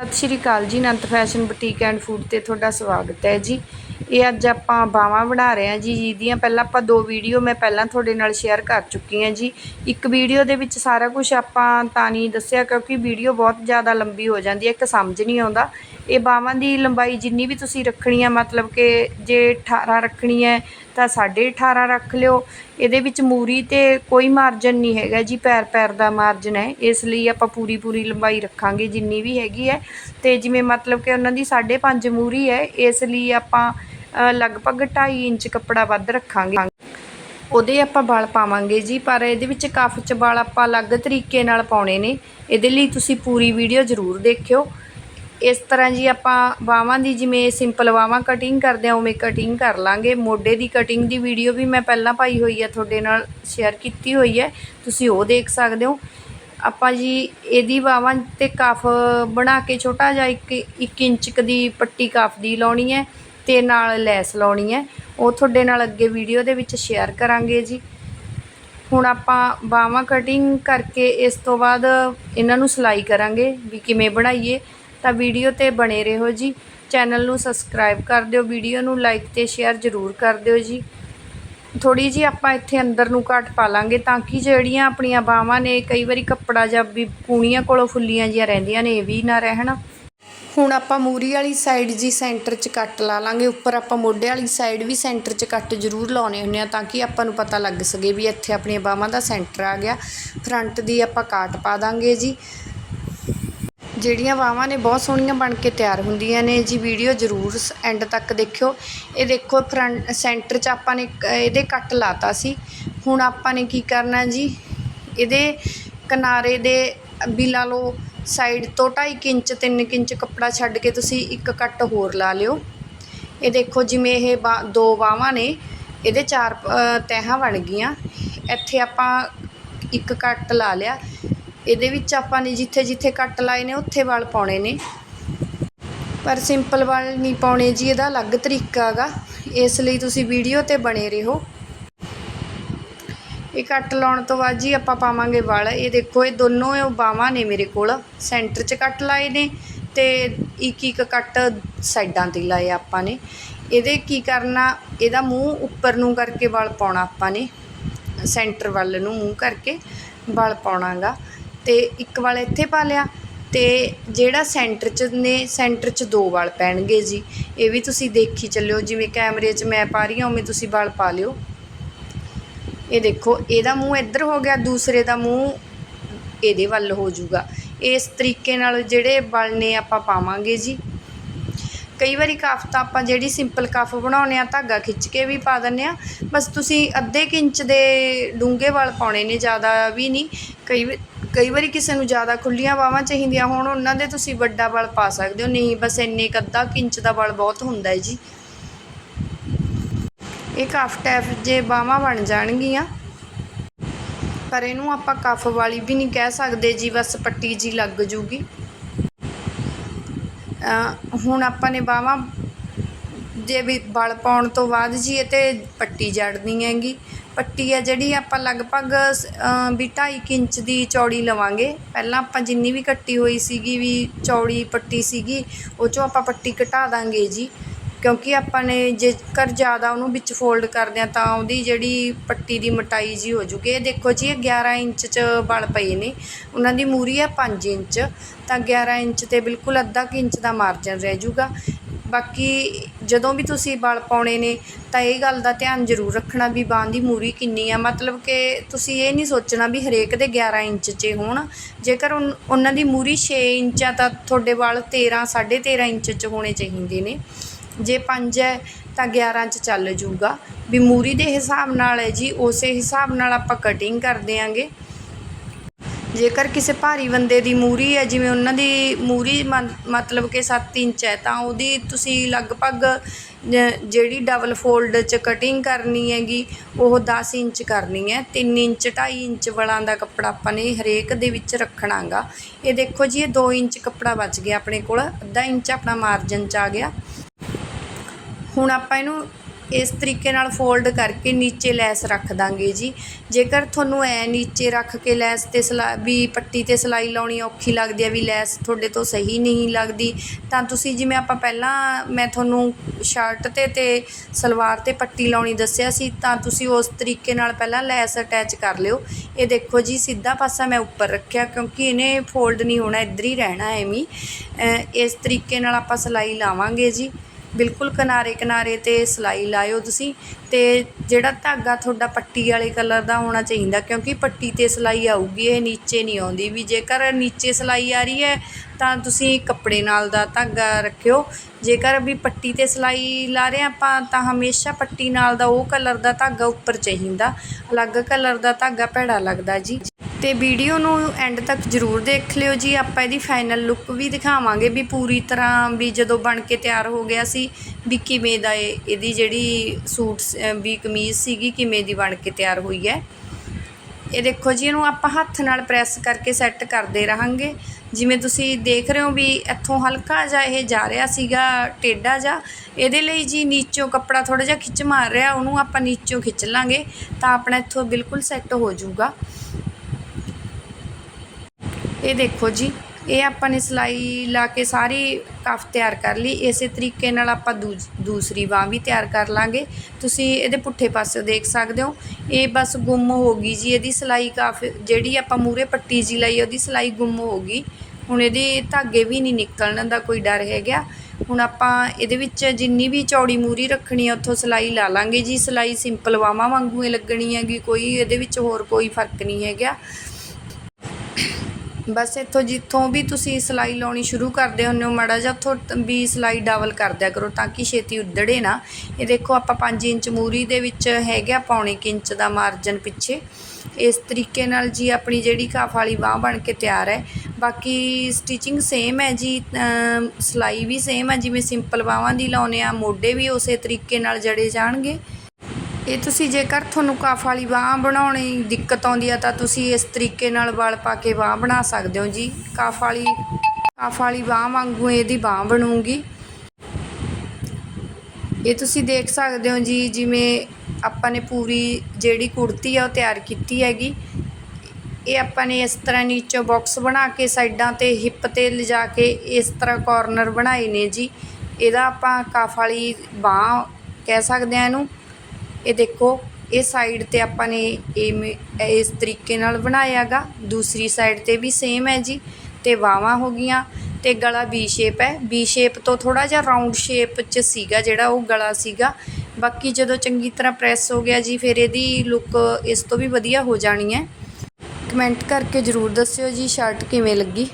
Sat Sri Akal ji Anant fashion boutique and food ਤੇ ਤੁਹਾਡਾ ਸਵਾਗਤ ਹੈ ਜੀ। ਇਹ ਅੱਜ ਆਪਾਂ ਬਾਹਾਂ ਬਣਾ ਰਹੇ ਹਾਂ ਜੀ, ਜਿਹਦੀਆਂ ਪਹਿਲਾਂ ਆਪਾਂ ਦੋ ਵੀਡੀਓ ਮੈਂ ਪਹਿਲਾਂ ਤੁਹਾਡੇ ਨਾਲ ਸ਼ੇਅਰ ਕਰ ਚੁੱਕੀ ਹਾਂ ਜੀ। ਇੱਕ ਵੀਡੀਓ ਦੇ ਵਿੱਚ ਸਾਰਾ ਕੁਝ ਆਪਾਂ ਤਾਂ ਨਹੀਂ ਦੱਸਿਆ, ਕਿਉਂਕਿ ਵੀਡੀਓ ਬਹੁਤ ਜ਼ਿਆਦਾ ਲੰਬੀ ਹੋ ਜਾਂਦੀ ਹੈ, ਇੱਕ ਸਮਝ ਨਹੀਂ ਆਉਂਦਾ। ਇਹ ਬਾਹਾਂ ਦੀ ਲੰਬਾਈ ਜਿੰਨੀ ਵੀ ਤੁਸੀਂ ਰੱਖਣੀ ਹੈ ਮਤਲਬ ਕਿ ਜੇ 18 ਰੱਖਣੀ ਹੈ ਤਾਂ 18.5 ਰੱਖ ਲਿਓ। ਇਹਦੇ ਵਿੱਚ ਮੂਰੀ ਤੇ ਕੋਈ ਮਾਰਜਨ ਨਹੀਂ ਹੈਗਾ ਜੀ, ਪੈਰ ਪੈਰ ਦਾ ਮਾਰਜਨ ਹੈ। ਇਸ ਲਈ ਆਪਾਂ ਪੂਰੀ ਪੂਰੀ ਲੰਬਾਈ ਰੱਖਾਂਗੇ ਜਿੰਨੀ ਵੀ ਹੈਗੀ ਹੈ। ਤੇ ਜਿਵੇਂ ਮਤਲਬ ਕਿ ਉਹਨਾਂ ਦੀ 5.5 ਮੂਰੀ ਹੈ, ਇਸ ਲਈ ਆਪਾਂ ਲਗਭਗ 2.5 ਇੰਚ ਕੱਪੜਾ ਵੱਧ ਰੱਖਾਂਗੇ। ਉਹਦੇ ਆਪਾਂ ਵਾਲ ਪਾਵਾਂਗੇ ਜੀ, ਪਰ ਇਹਦੇ ਵਿੱਚ ਕਫ ਚ ਵਾਲ ਆਪਾਂ ਅਲੱਗ ਤਰੀਕੇ ਨਾਲ ਪਾਉਣੇ ਨੇ। ਇਹਦੇ ਲਈ ਤੁਸੀਂ ਪੂਰੀ ਵੀਡੀਓ ਜ਼ਰੂਰ ਦੇਖਿਓ। ਇਸ ਤਰ੍ਹਾਂ ਜੀ ਆਪਾਂ ਬਾਹਾਂ ਦੀ ਜਿਵੇਂ ਸਿੰਪਲ ਬਾਹਾਂ ਕਟਿੰਗ ਕਰਦੇ ਆ ਉਵੇਂ ਕਟਿੰਗ ਕਰ ਲਾਂਗੇ। ਮੋਢੇ ਦੀ ਕਟਿੰਗ ਦੀ ਵੀਡੀਓ ਵੀ ਮੈਂ ਪਹਿਲਾਂ ਪਾਈ ਹੋਈ ਹੈ, ਤੁਹਾਡੇ ਨਾਲ ਸ਼ੇਅਰ ਕੀਤੀ ਹੋਈ ਹੈ। ਤੁਸੀਂ ਉਹ ਦੇਖ ਸਕਦੇ ਹੋ। ਆਪਾਂ ਜੀ ਇਹਦੀ ਬਾਹਾਂ ਤੇ ਕਫ ਬਣਾ ਕੇ ਛੋਟਾ ਜਿਹਾ ਇੱਕ 1 ਇੰਚ ਦੀ ਪੱਟੀ ਕਫ ਦੀ ਲਾਉਣੀ ਹੈ ਤੇ ਨਾਲ ਲੈਸ ਲਾਉਣੀ ਹੈ। ਉਹ ਤੁਹਾਡੇ ਨਾਲ ਅੱਗੇ ਵੀਡੀਓ ਦੇ ਵਿੱਚ ਸ਼ੇਅਰ ਕਰਾਂਗੇ ਜੀ। ਹੁਣ ਆਪਾਂ ਬਾਹਾਂ ਕਟਿੰਗ ਕਰਕੇ ਇਸ ਤੋਂ ਬਾਅਦ ਇਹਨਾਂ ਨੂੰ ਸਿਲਾਈ ਕਰਾਂਗੇ ਵੀ ਕਿਵੇਂ ਬਣਾਈਏ। ਤਾਂ ਵੀਡੀਓ ਤੇ ਬਣੇ ਰਹੋ ਜੀ। ਚੈਨਲ ਨੂੰ ਸਬਸਕ੍ਰਾਈਬ ਕਰ ਦਿਓ, ਵੀਡੀਓ ਨੂੰ ਲਾਈਕ ਤੇ ਸ਼ੇਅਰ ਜ਼ਰੂਰ ਕਰ ਦਿਓ ਜੀ। ਥੋੜੀ ਜੀ ਆਪਾਂ ਇੱਥੇ ਅੰਦਰ ਨੂੰ ਕੱਟ ਪਾ ਲਾਂਗੇ ਤਾਂ ਕਿ ਜਿਹੜੀਆਂ ਆਪਣੀਆਂ ਬਾਹਾਂ ਨੇ, ਕਈ ਵਾਰੀ ਕੱਪੜਾ ਜਾਂ ਵੀ ਕੂਣੀਆਂ ਕੋਲੋਂ ਫੁੱਲੀਆਂ ਜੀਆਂ ਰਹਿੰਦੀਆਂ ਨੇ, ਇਹ ਵੀ ਨਾ ਰਹਿਣ। ਹੁਣ ਆਪਾਂ ਮੂਰੀ ਵਾਲੀ ਸਾਈਡ ਜੀ ਸੈਂਟਰ 'ਚ ਕੱਟ ਲਾ ਲਾਂਗੇ। ਉੱਪਰ ਆਪਾਂ ਮੋਢੇ ਵਾਲੀ ਸਾਈਡ ਵੀ ਸੈਂਟਰ 'ਚ ਕੱਟ ਜ਼ਰੂਰ ਲਾਉਣੇ ਹੁੰਦੇ ਆ ਤਾਂ ਕਿ ਆਪਾਂ ਨੂੰ ਪਤਾ ਲੱਗ ਸਕੇ ਵੀ ਇੱਥੇ ਆਪਣੀਆਂ ਬਾਹਾਂ ਦਾ ਸੈਂਟਰ ਆ ਗਿਆ। ਫਰੰਟ ਦੀ ਆਪਾਂ ਕਾਟ ਪਾ ਦਾਂਗੇ ਜੀ। ਜਿਹੜੀਆਂ ਬਾਹਾਂ ਨੇ ਬਹੁਤ ਸੋਹਣੀਆਂ ਬਣ ਕੇ ਤਿਆਰ ਹੁੰਦੀਆਂ ਨੇ ਜੀ ਵੀਡੀਓ ਜ਼ਰੂਰ ਐਂਡ ਤੱਕ ਦੇਖਿਓ। ਇਹ ਦੇਖੋ ਫਰੰਟ ਸੈਂਟਰ 'ਚ ਆਪਾਂ ਨੇ ਇੱਕ, ਇਹਦੇ ਕੱਟ ਲਾਤਾ ਸੀ। ਹੁਣ ਆਪਾਂ ਨੇ ਕੀ ਕਰਨਾ ਜੀ, ਇਹਦੇ ਕਿਨਾਰੇ ਦੇ ਵੀ ਲਾ ਲਓ ਸਾਈਡ ਤੋਂ 2.5 ਇੰਚ 3 ਇੰਚ ਕੱਪੜਾ ਛੱਡ ਕੇ ਤੁਸੀਂ ਇੱਕ ਕੱਟ ਹੋਰ ਲਾ ਲਿਓ। ਇਹ ਦੇਖੋ ਜਿਵੇਂ ਇਹ ਬਾ- ਦੋ ਬਾਹਾਂ ਨੇ, ਇਹਦੇ ਚਾਰ ਤਹਿਾਂ ਬਣ ਗਈਆਂ। ਇੱਥੇ ਆਪਾਂ ਇੱਕ ਕੱਟ ਲਾ ਲਿਆ। ਇਹਦੇ ਵਿੱਚ ਆਪਾਂ ਨੇ ਜਿੱਥੇ ਜਿੱਥੇ ਕੱਟ ਲਾਏ ਨੇ, ਉੱਥੇ ਵਾਲ ਪਾਉਣੇ ਨੇ। ਪਰ ਸਿੰਪਲ ਵਾਲ ਨਹੀਂ ਪਾਉਣੇ ਜੀ, ਇਹਦਾ ਅਲੱਗ ਤਰੀਕਾ ਹੈਗਾ ਇਸ ਲਈ ਤੁਸੀਂ ਵੀਡੀਓ ਤੇ ਬਣੇ ਰਹੋ। ਇਹ ਕੱਟ ਲਾਉਣ ਤੋਂ ਬਾਅਦ ਜੀ ਆਪਾਂ ਪਾਵਾਂਗੇ ਵਾਲ। ਇਹ ਦੇਖੋ, ਇਹ ਦੋਨੋਂ ਇਹ ਬਾਹਾਂ ਨੇ ਮੇਰੇ ਕੋਲ। ਸੈਂਟਰ 'ਚ ਕੱਟ ਲਾਏ ਨੇ ਤੇ ਇੱਕ ਇੱਕ ਕੱਟ ਸਾਈਡਾਂ ਤੇ ਲਾਏ ਆਪਾਂ ਨੇ। ਇਹਦੇ ਕੀ ਕਰਨਾ, ਇਹਦਾ ਮੂੰਹ ਉੱਪਰ ਨੂੰ ਕਰਕੇ ਵਾਲ ਪਾਉਣਾ ਆਪਾਂ ਨੇ। ਸੈਂਟਰ ਵੱਲ ਨੂੰ ਮੂੰਹ ਕਰਕੇ ਵਾਲ ਪਾਉਣਾਗਾ ਅਤੇ ਇੱਕ ਵਾਲ ਇੱਥੇ ਪਾ ਲਿਆ ਅਤੇ ਜਿਹੜਾ ਸੈਂਟਰ 'ਚ ਨੇ, ਸੈਂਟਰ 'ਚ ਦੋ ਵਲ ਪੈਣਗੇ ਜੀ। ਇਹ ਵੀ ਤੁਸੀਂ ਦੇਖੀ ਚੱਲਿਓ, ਜਿਵੇਂ ਕੈਮਰੇ 'ਚ ਮੈਂ ਪਾ ਰਹੀ ਹਾਂ, ਉਵੇਂ ਤੁਸੀਂ ਵਾਲ ਪਾ ਲਿਓ। ਇਹ ਦੇਖੋ, ਇਹਦਾ ਮੂੰਹ ਇੱਧਰ ਹੋ ਗਿਆ, ਦੂਸਰੇ ਦਾ ਮੂੰਹ ਇਹਦੇ ਵੱਲ ਹੋ ਜਾਊਗਾ। ਇਸ ਤਰੀਕੇ ਨਾਲ ਜਿਹੜੇ ਵਲ ਨੇ ਆਪਾਂ ਪਾਵਾਂਗੇ ਜੀ। ਕਈ ਵਾਰੀ ਕਫ ਤਾਂ ਆਪਾਂ ਜਿਹੜੀ ਸਿੰਪਲ ਕਫ ਬਣਾਉਨੇ ਆ ਧਾਗਾ ਖਿੱਚ ਕੇ ਵੀ ਪਾ ਦਿੰਨੇ ਆ ਬਸ ਤੁਸੀਂ ਅੱਧੇ ਕੁ ਇੰਚ ਦੇ ਡੂੰਘੇ ਵਾਲ ਪਾਉਣੇ ਨੇ, ਜ਼ਿਆਦਾ ਵੀ ਨਹੀਂ। ਕਈ ਕਈ ਵਾਰੀ ਕਿਸੇ ਨੂੰ ਜ਼ਿਆਦਾ ਖੁੱਲੀਆਂ ਬਾਹਾਂ ਚਾਹੀਦੀਆਂ ਹੋਣ ਉਹਨਾਂ ਦੇ ਤੁਸੀਂ ਵੱਡਾ ਬਲ ਪਾ ਸਕਦੇ ਹੋ। ਨਹੀਂ ਬਸ ਇੰਨੇ ਕੁ ਅੱਧਾ ਇੰਚ ਦਾ ਬਲ ਬਹੁਤ ਹੁੰਦਾ ਹੈ ਜੀ। ਇਹ ਕਫ ਟੈਪ ਜੇ ਬਾਹਾਂ ਬਣ ਜਾਣਗੀਆਂ ਪਰ ਇਹਨੂੰ ਆਪਾਂ ਕਫ ਵਾਲੀ ਵੀ ਨਹੀਂ ਕਹਿ ਸਕਦੇ ਜੀ ਬਸ ਪੱਟੀ ਜੀ ਲੱਗ ਜੂਗੀ। ਅ, ਹੁਣ ਆਪਾਂ ਨੇ ਬਾਹਾਂ ਜੇ ਵੀ ਬਲ ਪਾਉਣ ਤੋਂ ਬਾਅਦ ਜੀ ਇਹ ਤੇ ਪੱਟੀ ਜੜਨੀ ਹੈਗੀ। ਪੱਟੀ ਹੈ ਜਿਹੜੀ ਆਪਾਂ ਲਗਭਗ ਵੀ ਢਾਈ ਕੁ ਇੰਚ ਦੀ ਚੌੜੀ ਲਵਾਂਗੇ। ਪਹਿਲਾਂ ਆਪਾਂ ਜਿੰਨੀ ਵੀ ਕੱਟੀ ਹੋਈ ਸੀਗੀ, ਵੀ ਚੌੜੀ ਪੱਟੀ ਸੀਗੀ, ਉਹ ਚੋਂ ਆਪਾਂ ਪੱਟੀ ਘਟਾ ਦਾਂਗੇ ਜੀ। ਕਿਉਂਕਿ ਆਪਾਂ ਨੇ ਜੇਕਰ ਜ਼ਿਆਦਾ ਉਹਨੂੰ ਵਿੱਚ ਫੋਲਡ ਕਰਦੇ ਆ ਤਾਂ ਉਹਦੀ ਜਿਹੜੀ ਪੱਟੀ ਦੀ ਮੋਟਾਈ ਜੀ ਹੋ ਜੂਗੀ। ਇਹ ਦੇਖੋ ਜੀ, ਇਹ 11 ਇੰਚ ਚ ਬਲ ਪਏ ਨੇ। ਉਹਨਾਂ ਦੀ ਮੂਰੀ ਹੈ 5 ਇੰਚ। ਤਾਂ 11 ਇੰਚ ਤੇ ਬਿਲਕੁਲ ਅੱਧਾ ਕੁ ਇੰਚ ਦਾ ਮਾਰਜਨ ਰਹਿ ਜੂਗਾ। ਬਾਕੀ ਜਦੋਂ ਵੀ ਤੁਸੀਂ ਵਲ ਪਾਉਣੇ ਨੇ ਤਾਂ ਇਹ ਗੱਲ ਦਾ ਧਿਆਨ ਜ਼ਰੂਰ ਰੱਖਣਾ ਵੀ ਬਾਂਹ ਦੀ ਮੂਰੀ ਕਿੰਨੀ ਆ। ਮਤਲਬ ਕਿ ਤੁਸੀਂ ਇਹ ਨਹੀਂ ਸੋਚਣਾ ਵੀ ਹਰੇਕ ਦੇ 11 ਇੰਚ 'ਚ ਹੋਣ। ਜੇਕਰ ਉਨ- ਉਹਨਾਂ ਦੀ ਮੂਰੀ 6 ਇੰਚ ਆ ਤਾਂ ਤੁਹਾਡੇ ਵਾਲ 13 13.5 ਇੰਚ 'ਚ ਹੋਣੇ ਚਾਹੀਦੇ ਨੇ। ਜੇ 5 ਹੈ ਤਾਂ 11 'ਚ ਚੱਲ ਜੂਗਾ। ਵੀ ਮੂਰੀ ਦੇ ਹਿਸਾਬ ਨਾਲ ਹੈ ਜੀ, ਉਸੇ ਹਿਸਾਬ ਨਾਲ ਆਪਾਂ ਕਟਿੰਗ ਕਰ ਦਿਆਂਗੇ। ਜੇਕਰ ਕਿਸੇ ਭਾਰੀ ਬੰਦੇ ਦੀ ਮੂਰੀ ਹੈ, ਜਿਵੇਂ ਉਹਨਾਂ ਦੀ ਮੂਰੀ ਮਤਲਬ ਕਿ 7 ਇੰਚ ਹੈ, ਤਾਂ ਉਹਦੀ ਤੁਸੀਂ ਲਗਭਗ ਜਿਹੜੀ ਡਬਲ ਫੋਲਡ 'ਚ ਕਟਿੰਗ ਕਰਨੀ ਹੈਗੀ, ਉਹ 10 ਇੰਚ ਕਰਨੀ ਹੈ। 3 ਇੰਚ 2.5 ਇੰਚ ਵਾਲਾਂ ਦਾ ਕੱਪੜਾ ਆਪਾਂ ਨੇ ਹਰੇਕ ਦੇ ਵਿੱਚ ਰੱਖਣਾਗਾ। ਇਹ ਦੇਖੋ ਜੀ, ਇਹ 2 ਇੰਚ ਕੱਪੜਾ ਬਚ ਗਿਆ ਆਪਣੇ ਕੋਲ। ਅੱਧਾ ਇੰਚ ਆਪਣਾ ਮਾਰਜਨ 'ਚ ਆ ਗਿਆ। ਹੁਣ ਆਪਾਂ ਇਹਨੂੰ ਇਸ ਤਰੀਕੇ ਨਾਲ ਫੋਲਡ ਕਰਕੇ ਨੀਚੇ ਲੈਸ ਰੱਖ ਦਾਂਗੇ ਜੀ। ਜੇਕਰ ਤੁਹਾਨੂੰ ਐ ਨੀਚੇ ਰੱਖ ਕੇ ਲੈਸ ਤੇ ਸਲਾ, ਵੀ ਪੱਟੀ ਤੇ ਸਿਲਾਈ ਲਾਉਣੀ ਔਖੀ ਲੱਗਦੀ ਹੈ, ਵੀ ਲੈਸ ਤੁਹਾਡੇ ਤੋਂ ਸਹੀ ਨਹੀਂ ਲੱਗਦੀ, ਤਾਂ ਤੁਸੀਂ ਜਿਵੇਂ ਆਪਾਂ ਪਹਿਲਾਂ ਮੈਂ ਤੁਹਾਨੂੰ ਸ਼ਰਟ ਤੇ ਤੇ ਸਲਵਾਰ ਤੇ ਪੱਟੀ ਲਾਉਣੀ ਦੱਸਿਆ ਸੀ, ਤਾਂ ਤੁਸੀਂ ਉਸ ਤਰੀਕੇ ਨਾਲ ਪਹਿਲਾਂ ਲੈਸ ਅਟੈਚ ਕਰ ਲਿਓ। ਇਹ ਦੇਖੋ ਜੀ, ਸਿੱਧਾ ਪਾਸਾ ਮੈਂ ਉੱਪਰ ਰੱਖਿਆ, ਕਿਉਂਕਿ ਇਹਨੇ ਫੋਲਡ ਨਹੀਂ ਹੋਣਾ, ਇੱਧਰ ਹੀ ਰਹਿਣਾ ਐਵੇਂ ਹੀ। ਇਸ ਤਰੀਕੇ ਨਾਲ ਆਪਾਂ ਸਿਲਾਈ ਲਾਵਾਂਗੇ ਜੀ। ਬਿਲਕੁਲ ਕਿਨਾਰੇ ਕਿਨਾਰੇ ਤੇ ਸਿਲਾਈ ਲਾਇਓ ਤੁਸੀਂ ਤੇ ਜਿਹੜਾ ਧਾਗਾ ਤੁਹਾਡਾ ਪੱਟੀ ਵਾਲੇ ਕਲਰ ਦਾ ਹੋਣਾ ਚਾਹੀਦਾ ਕਿਉਂਕਿ ਪੱਟੀ ਤੇ ਸਿਲਾਈ ਆਊਗੀ, ਇਹ ਨੀਚੇ ਨਹੀਂ ਆਉਂਦੀ ਵੀ ਜੇਕਰ ਨੀਚੇ ਸਿਲਾਈ ਆ ਰਹੀ ਹੈ ਤਾਂ ਤੁਸੀਂ ਕੱਪੜੇ ਨਾਲ ਦਾ ਧਾਗਾ ਰੱਖਿਓ, ਜੇਕਰ ਵੀ ਪੱਟੀ ਤੇ ਸਿਲਾਈ ਲਾ ਰਹੇ ਆਪਾਂ ਤਾਂ ਹਮੇਸ਼ਾ ਪੱਟੀ ਨਾਲ ਦਾ ਉਹ ਕਲਰ ਦਾ ਧਾਗਾ ਉੱਪਰ ਚਾਹੀਦਾ, ਅਲੱਗ ਕਲਰ ਦਾ ਧਾਗਾ ਭੈੜਾ ਲੱਗਦਾ ਜੀ। ਤੇ ਵੀਡੀਓ ਨੂੰ ਐਂਡ ਤੱਕ ਜਰੂਰ ਦੇਖ ਲਿਓ ਜੀ। ਆਪਾਂ ਇਹਦੀ ਫਾਈਨਲ ਲੁੱਕ ਵੀ ਦਿਖਾਵਾਂਗੇ ਵੀ ਪੂਰੀ ਤਰ੍ਹਾਂ ਵੀ ਜਦੋਂ ਬਣ ਕੇ ਤਿਆਰ ਹੋ ਗਿਆ ਸੀ ਵੀ ਕਿਵੇਂ ਦਾ ਇਹ, ਇਹਦੀ ਜਿਹੜੀ ਸੂਟ ਵੀ ਕਮੀਜ਼ ਸੀਗੀ, ਕਿਵੇਂ ਦੀ ਬਣ ਕੇ ਤਿਆਰ ਹੋਈ ਹੈ। ਇਹ ਦੇਖੋ ਜੀ, ਇਹਨੂੰ ਆਪਾਂ ਹੱਥ ਨਾਲ ਪ੍ਰੈਸ ਕਰਕੇ ਸੈੱਟ ਕਰਦੇ ਰਹਾਂਗੇ। ਜਿਵੇਂ ਤੁਸੀਂ ਦੇਖ ਰਹੇ ਹੋ ਵੀ ਇੱਥੋਂ ਹਲਕਾ ਜਿਹਾ ਇਹ ਜਾ ਰਿਹਾ ਸੀਗਾ, ਟੇਢਾ ਜਿਹਾ। ਇਹਦੇ ਲਈ ਜੀ ਨੀਚੋਂ ਕੱਪੜਾ ਥੋੜਾ ਜਿਹਾ ਖਿੱਚ ਮਾਰ ਰਿਹਾ, ਉਹਨੂੰ ਆਪਾਂ ਨੀਚੋਂ ਖਿੱਚ ਲਾਂਗੇ ਤਾਂ ਆਪਣਾ ਇੱਥੋਂ ਬਿਲਕੁਲ ਸੈੱਟ ਹੋ ਜਾਊਗਾ। ਇਹ ਦੇਖੋ ਜੀ, ਇਹ ਆਪਾਂ ਨੇ ਸਿਲਾਈ ਲਾ ਕੇ ਸਾਰੀ ਕਫ ਤਿਆਰ ਕਰ ਲਈ। ਇਸੇ ਤਰੀਕੇ ਨਾਲ ਆਪਾਂ ਦੂਜ- ਦੂਸਰੀ ਬਾਹ ਵੀ ਤਿਆਰ ਕਰ ਲਾਂਗੇ। ਤੁਸੀਂ ਇਹਦੇ ਪੁੱਠੇ ਪਾਸੇ ਦੇਖ ਸਕਦੇ ਹੋ। ਇਹ ਬਸ ਗੁੰਮ ਹੋ ਗਈ ਜੀ ਇਹਦੀ ਸਿਲਾਈ ਕਾਫ। ਜਿਹੜੀ ਆਪਾਂ ਮੂਰੇ ਪੱਟੀ ਜੀ ਲਈ, ਉਹਦੀ ਸਿਲਾਈ ਗੁੰਮ ਹੋ ਗਈ। ਹੁਣ ਇਹਦੇ ਧਾਗੇ ਵੀ ਨਹੀਂ ਨਿਕਲਣ ਦਾ ਕੋਈ ਡਰ ਹੈਗਾ। ਹੁਣ ਆਪਾਂ ਇਹਦੇ ਵਿੱਚ ਜਿੰਨੀ ਵੀ ਚੌੜੀ ਮੂਰੀ ਰੱਖਣੀ ਆ, ਉੱਥੋਂ ਸਿਲਾਈ ਲਾ ਲਾਂਗੇ ਜੀ। ਸਿਲਾਈ ਸਿੰਪਲ ਬਾਹਾਂ ਵਾਂਗੂ ਹੀ ਲੱਗਣੀ ਹੈਗੀ। ਕੋਈ ਇਹਦੇ ਵਿੱਚ ਹੋਰ ਕੋਈ ਫ਼ਰਕ ਨਹੀਂ ਹੈਗਾ। ਬਸ ਇੱਥੋਂ ਜਿੱਥੋਂ ਵੀ ਤੁਸੀਂ ਸਿਲਾਈ ਲਾਉਣੀ ਸ਼ੁਰੂ ਕਰਦੇ ਹੁੰਦੇ ਹੋ, ਮਾੜਾ ਜਿਹਾ ਉੱਥੋਂ ਵੀ ਸਿਲਾਈ ਡਬਲ ਕਰ ਦਿਆ ਕਰੋ ਤਾਂ ਕਿ ਛੇਤੀ ਉੱਧੜੇ ਨਾ। ਇਹ ਦੇਖੋ ਆਪਾਂ 5 ਇੰਚ ਮੂਰੀ ਦੇ ਵਿੱਚ ਹੈਗਾ ਪੌਣੇ ਕੁ ਇੰਚ ਦਾ ਮਾਰਜਨ ਪਿੱਛੇ। ਇਸ ਤਰੀਕੇ ਨਾਲ ਜੀ ਆਪਣੀ ਜਿਹੜੀ ਕਾਫ ਵਾਲੀ ਬਾਹ ਬਣ ਕੇ ਤਿਆਰ ਹੈ। ਬਾਕੀ ਸਟਿਚਿੰਗ ਸੇਮ ਹੈ ਜੀ ਸਿਲਾਈ ਵੀ ਸੇਮ ਹੈ, ਜਿਵੇਂ ਸਿੰਪਲ ਬਾਹਾਂ ਦੀ ਲਾਉਨੇ ਆ, ਮੋਢੇ ਵੀ ਉਸੇ ਤਰੀਕੇ ਨਾਲ ਜੜੇ ਜਾਣਗੇ। ਇਹ ਤੁਸੀਂ ਜੇਕਰ ਤੁਹਾਨੂੰ ਕਾਫ ਵਾਲੀ ਬਾਹ ਬਣਾਉਣੀ ਦਿੱਕਤ ਆਉਂਦੀ ਆ ਤਾਂ ਤੁਸੀਂ ਇਸ ਤਰੀਕੇ ਨਾਲ ਵਲ ਪਾ ਕੇ ਬਾਹ ਬਣਾ ਸਕਦੇ ਹੋ ਜੀ। ਕਾਫ ਵਾਲੀ ਕਾਫ ਵਾਲੀ ਬਾਹ ਵਾਂਗੂ ਇਹਦੀ ਬਾਹ ਬਣੂਗੀ। ਇਹ ਤੁਸੀਂ ਦੇਖ ਸਕਦੇ ਹੋ ਜੀ, ਜਿਵੇਂ ਆਪਾਂ ਨੇ ਪੂਰੀ ਜਿਹੜੀ ਕੁੜਤੀ ਆ ਉਹ ਤਿਆਰ ਕੀਤੀ ਹੈਗੀ। ਇਹ ਆਪਾਂ ਨੇ ਇਸ ਤਰ੍ਹਾਂ ਨੀਚੋਂ ਬਾਕਸ ਬਣਾ ਕੇ ਸਾਈਡਾਂ ਤੇ ਹਿੱਪ ਤੇ ਲਿਜਾ ਕੇ ਇਸ ਤਰ੍ਹਾਂ ਕਾਰਨਰ ਬਣਾਏ ਨੇ ਜੀ। ਇਹਦਾ ਆਪਾਂ ਕਾਫ ਵਾਲੀ ਬਾਹ ਕਹਿ ਸਕਦੇ ਆ ਇਹਨੂੰ। ਇਹ ਦੇਖੋ, ਇਹ ਸਾਈਡ ਤੇ ਆਪਾਂ ਨੇ ਇਵੇਂ ਇਸ ਤਰੀਕੇ ਨਾਲ ਬਣਾਇਆਗਾ। ਦੂਸਰੀ ਸਾਈਡ ਤੇ ਵੀ ਸੇਮ ਹੈ ਜੀ। ਤੇ ਬਾਹਾਂ ਹੋ ਗਈਆਂ ਤੇ ਗਲਾ ਵੀ ਸ਼ੇਪ ਹੈ। ਵੀ ਸ਼ੇਪ ਤੋਂ ਥੋੜਾ ਜਿਹਾ ਰਾਉਂਡ ਸ਼ੇਪ 'ਚ ਸੀਗਾ ਜਿਹੜਾ ਉਹ ਗਲਾ ਸੀਗਾ। ਬਾਕੀ ਜਦੋਂ ਚੰਗੀ ਤਰ੍ਹਾਂ ਪ੍ਰੈਸ ਹੋ ਗਿਆ ਜੀ, ਫਿਰ ਇਹਦੀ ਲੁੱਕ ਇਸ ਤੋਂ ਵੀ ਵਧੀਆ ਹੋ ਜਾਣੀ ਹੈ। ਕਮੈਂਟ ਕਰਕੇ ਜਰੂਰ ਦੱਸਿਓ ਜੀ ਸ਼ਰਟ ਕਿਵੇਂ ਲੱਗੀ?